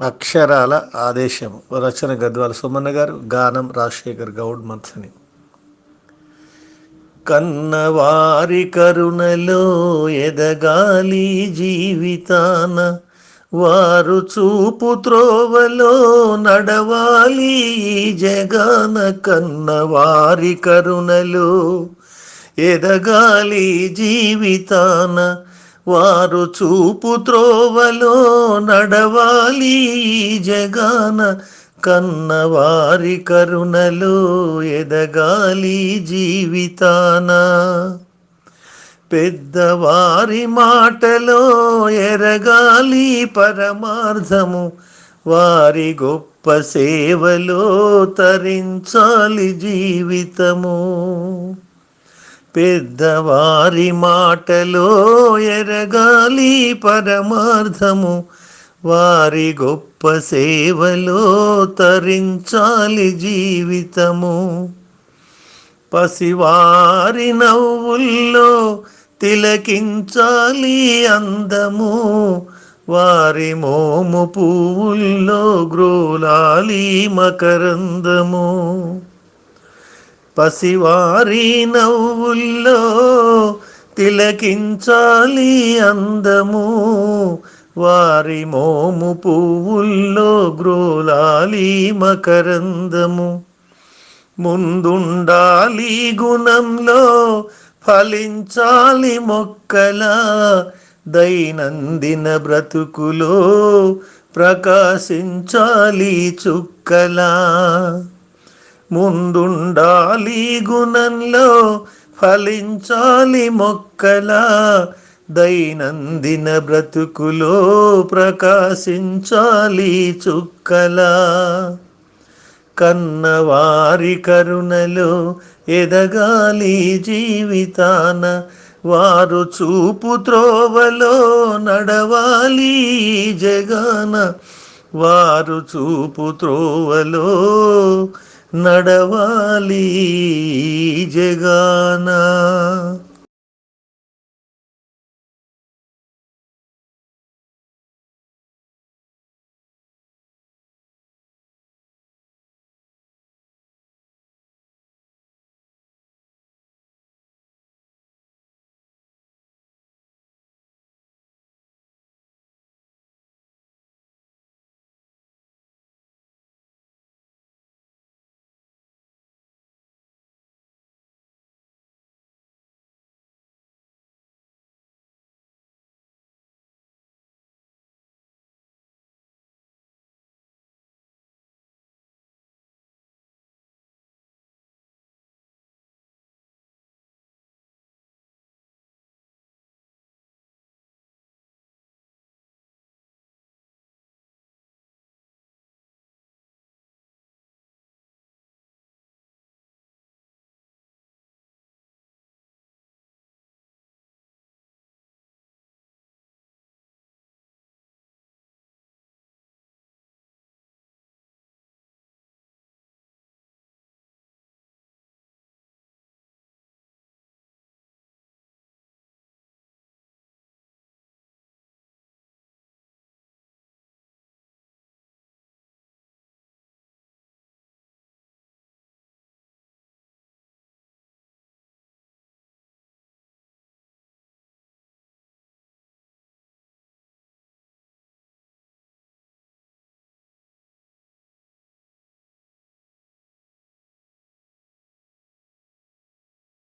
అక్షరాల ఆదేశం రచన గద్వాల సుమన్న గారు గానం రాజశేఖర్ గౌడ్ మత్సని కన్నవారి కరుణలో ఎదగాలి జీవితాన వారు చూపు త్రోవలో నడవాలి జగాన. కన్నవారి కరుణలో ఎదగాలి జీవితాన వారు చూపు త్రోవలో నడవాలి జగాన జగాన. కన్నవారి కరుణలో ఎదగాలి జీవితాన. పెద్దవారి మాటలో ఎరగాలి పరమార్థము. వారి గొప్ప సేవలో తరించాలి జీవితము. పెద్దవారి మాటలో ఎరగాలి పరమార్థము. వారి గొప్ప సేవలో తరించాలి జీవితము. పసివారి నవ్వుల్లో తిలకించాలి అందము. వారి మోము పువ్వుల్లో గ్రోలాలి మకరందము. పసివారి నవ్వుల్లో తిలకించాలి అందము. వారి మోము పువ్వుల్లో గ్రోలాలి మకరందము. ముందుండాలి గుణంలో ఫలించాలి మొక్కల. దైనందిన బ్రతుకులో ప్రకాశించాలి చుక్కలా. ముందుండాలి గుణంలో ఫలించాలి మొక్కల. దైనందిన బ్రతుకులో ప్రకాశించాలి చుక్కల. కన్నవారి కరుణలో ఎదగాలి జీవితాన. వారు చూపు త్రోవలో నడవాలి జగాన. వారు చూపు త్రోవలో నడవాలి జగానా.